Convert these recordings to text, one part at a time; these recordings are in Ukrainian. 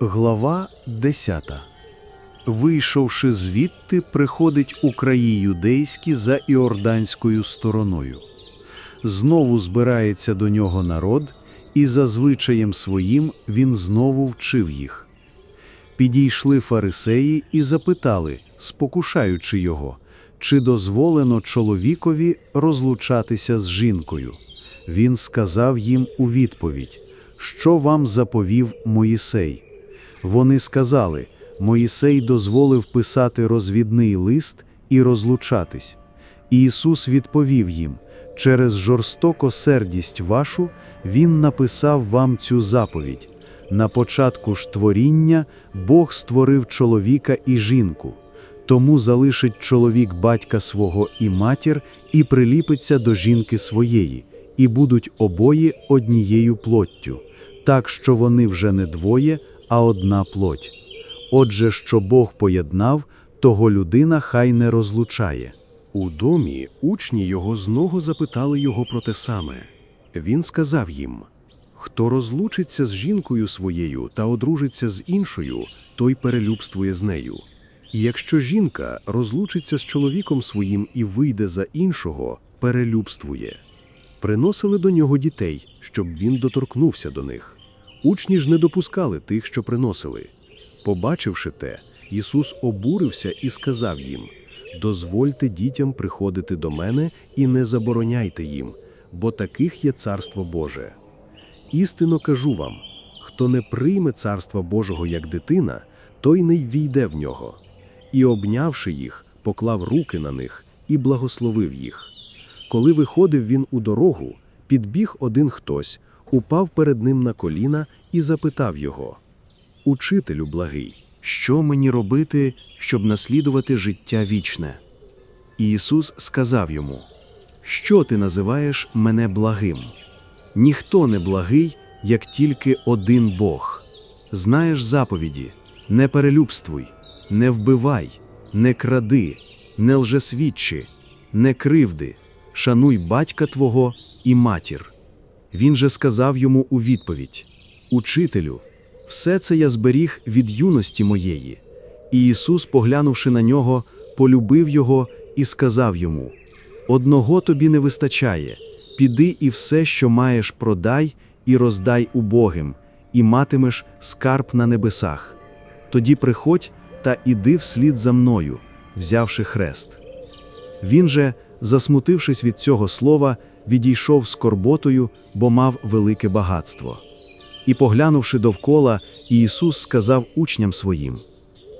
Глава 10 Вийшовши звідти, приходить у краї юдейські за іорданською стороною. Знову збирається до нього народ, і за звичаєм своїм він знову вчив їх. Підійшли фарисеї і запитали, спокушаючи його, чи дозволено чоловікові розлучатися з жінкою. Він сказав їм у відповідь, що вам заповів Моїсей. Вони сказали, Моїсей дозволив писати розвідний лист і розлучатись. І Ісус відповів їм, через жорстокосердість вашу Він написав вам цю заповідь. На початку ж творіння Бог створив чоловіка і жінку. Тому залишить чоловік батька свого і матір і приліпиться до жінки своєї, і будуть обоє однією плоттю, так що вони вже не двоє, а одна плоть. Отже, що Бог поєднав, того людина хай не розлучає. У домі учні його знову запитали його про те саме. Він сказав їм: Хто розлучиться з жінкою своєю та одружиться з іншою, той перелюбствує з нею. І якщо жінка розлучиться з чоловіком своїм і вийде за іншого, перелюбствує. Приносили до нього дітей, щоб він доторкнувся до них. Учні ж не допускали тих, що приносили. Побачивши те, Ісус обурився і сказав їм: Дозвольте дітям приходити до мене і не забороняйте їм, бо таких є царство Боже. Істинно кажу вам: хто не прийме царства Божого як дитина, той не війде в нього. І, обнявши їх, поклав руки на них і благословив їх. Коли виходив він у дорогу, підбіг один хтось, упав перед ним на коліна і запитав його: Учителю благий, що мені робити, щоб наслідувати життя вічне? І Ісус сказав йому: Що ти називаєш мене благим? Ніхто не благий, як тільки один Бог. Знаєш заповіді: не перелюбствуй, не вбивай, не кради, не лжесвідчи, не кривди, шануй батька твого і матір. Він же сказав йому у відповідь: Учителю, все це я зберіг від юності моєї. І Ісус, поглянувши на нього, полюбив його і сказав йому: Одного тобі не вистачає, піди і все, що маєш, продай і роздай убогим, і матимеш скарб на небесах. Тоді приходь та іди вслід за мною, взявши хрест. Він же, засмутившись від цього слова, відійшов скорботою, бо мав велике багатство. І, поглянувши довкола, Ісус сказав учням своїм: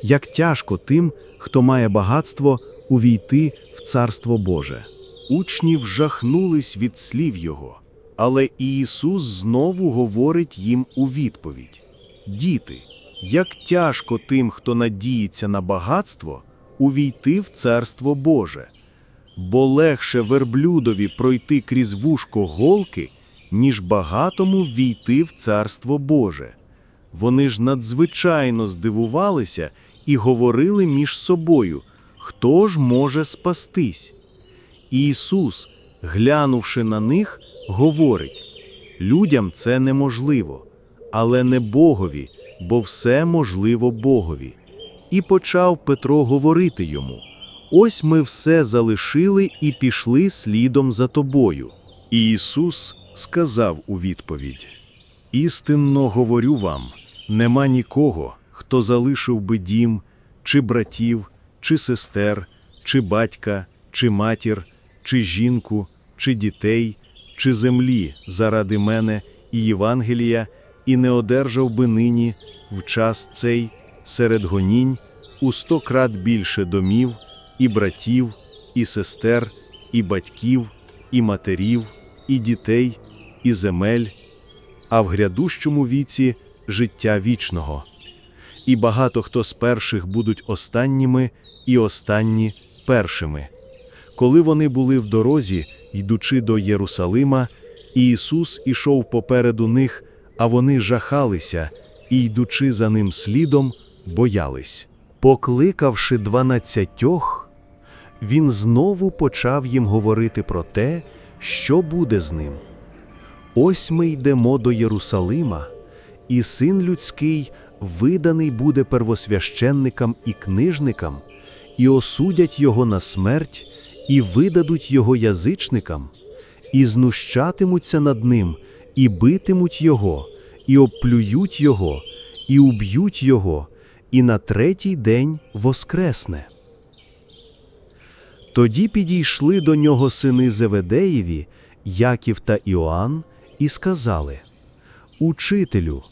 Як тяжко тим, хто має багатство, увійти в Царство Боже. Учні вжахнулись від слів Його, але Ісус знову говорить їм у відповідь: Діти, як тяжко тим, хто надіється на багатство, увійти в Царство Боже, бо легше верблюдові пройти крізь вушко голки, ніж багатому ввійти в Царство Боже. Вони ж надзвичайно здивувалися і говорили між собою, хто ж може спастись. Ісус, глянувши на них, говорить: людям це неможливо, але не Богові, бо все можливо Богові. І почав Петро говорити йому: Ось ми все залишили і пішли слідом за тобою. І Ісус сказав у відповідь: Істинно говорю вам, нема нікого, хто залишив би дім, чи братів, чи сестер, чи батька, чи матір, чи жінку, чи дітей, чи землі заради мене і Євангелія, і не одержав би нині в час цей серед гонінь у сто крат більше домів, і братів, і сестер, і батьків, і матерів, і дітей, і земель, а в грядущому віці життя вічного. І багато хто з перших будуть останніми, і останні першими. Коли вони були в дорозі, йдучи до Єрусалима, Ісус ішов попереду них, а вони жахалися і, йдучи за ним слідом, боялись. Покликавши дванадцятьох, він знову почав їм говорити про те, що буде з ним. Ось ми йдемо до Єрусалима, і син людський виданий буде первосвященникам і книжникам, і осудять його на смерть, і видадуть його язичникам, і знущатимуться над ним, і битимуть його, і обплюють його, і уб'ють його, і на третій день воскресне. Тоді підійшли до нього сини Зеведеєві, Яків та Іоанн, і сказали: Учителю,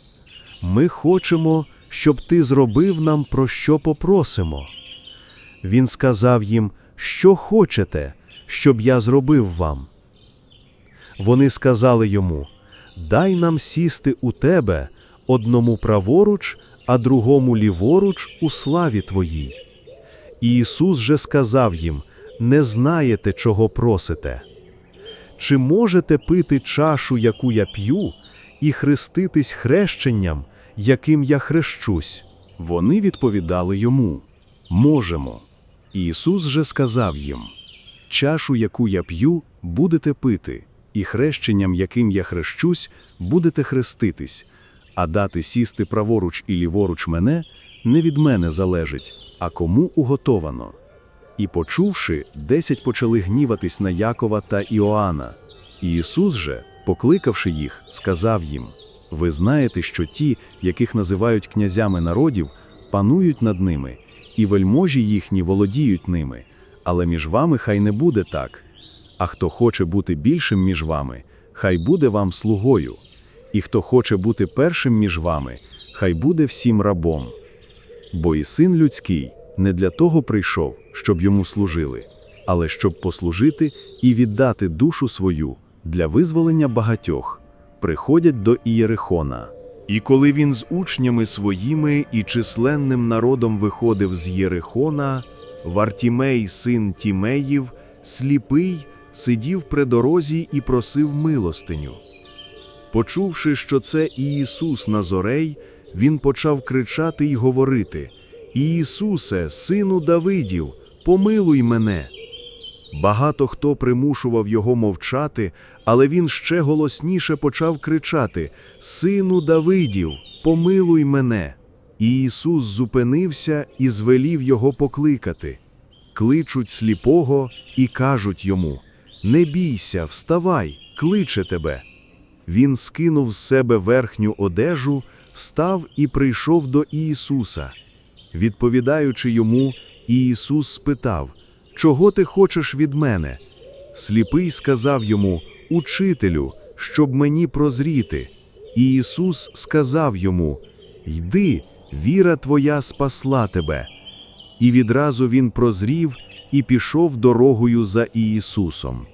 ми хочемо, щоб ти зробив нам про що попросимо. Він сказав їм, що хочете, щоб я зробив вам. Вони сказали йому: Дай нам сісти у тебе, одному праворуч, а другому ліворуч у славі твоїй. І Ісус же сказав їм: Не знаєте, чого просите. Чи можете пити чашу, яку я п'ю, і хреститись хрещенням, яким я хрещусь? Вони відповідали йому: Можемо. Ісус же сказав їм: Чашу, яку я п'ю, будете пити, і хрещенням, яким я хрещусь, будете хреститись, а дати сісти праворуч і ліворуч мене не від мене залежить, а кому уготовано. І, почувши, десять почали гніватись на Якова та Іоанна. І Ісус же, покликавши їх, сказав їм: Ви знаєте, що ті, яких називають князями народів, панують над ними, і вельможі їхні володіють ними, але між вами хай не буде так. А хто хоче бути більшим між вами, хай буде вам слугою, і хто хоче бути першим між вами, хай буде всім рабом. Бо і син людський не для того прийшов, щоб йому служили, але щоб послужити і віддати душу свою для визволення багатьох, приходять до Ієрихона. І коли він з учнями своїми і численним народом виходив з Єрихона, Вартімей, син Тімеїв, сліпий, сидів при дорозі і просив милостиню. Почувши, що це Ісус Назорей, він почав кричати й говорити: Ісусе, сину Давидів, помилуй мене. Багато хто примушував його мовчати, але він ще голосніше почав кричати: Сину Давидів, помилуй мене. І Ісус зупинився і звелів його покликати. Кличуть сліпого і кажуть йому: Не бійся, вставай, кличе тебе. Він скинув з себе верхню одежу, встав і прийшов до Ісуса. Відповідаючи йому, Ісус спитав: Чого ти хочеш від мене? Сліпий сказав йому: Учителю, щоб мені прозріти. І Ісус сказав йому: Йди, віра твоя спасла тебе. І відразу він прозрів і пішов дорогою за Ісусом.